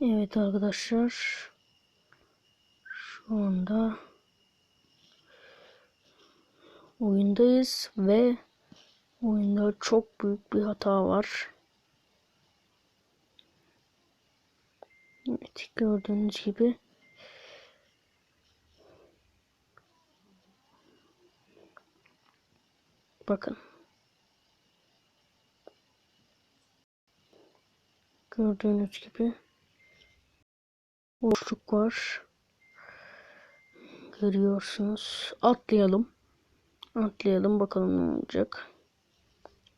Evet arkadaşlar. Şu anda oyundayız ve oyunda çok büyük bir hata var. Evet gördüğünüz gibi bakın gördüğünüz gibi boşluk var. Görüyorsunuz. Atlayalım. Atlayalım. Bakalım ne olacak.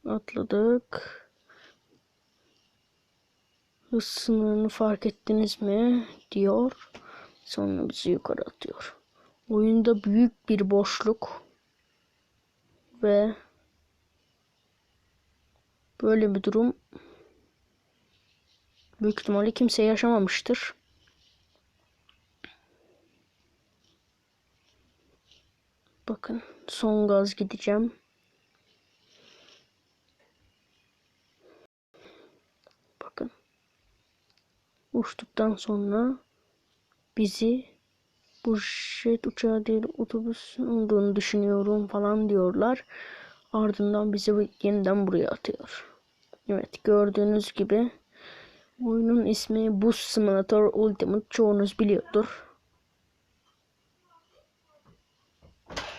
Atladık. Hız sınırını fark ettiniz mi? Diyor. Sonra bizi yukarı atıyor. Oyunda büyük bir boşluk. Ve böyle bir durum büyük ihtimalle kimse yaşamamıştır. Bakın son gaz gideceğim. Bakın. Uçtuktan sonra bizi bu jet uçağı değil otobüs olduğunu düşünüyorum falan diyorlar. Ardından bizi yeniden buraya atıyor. Evet gördüğünüz gibi oyunun ismi Bus Simulator Ultimate çoğunuz biliyordur.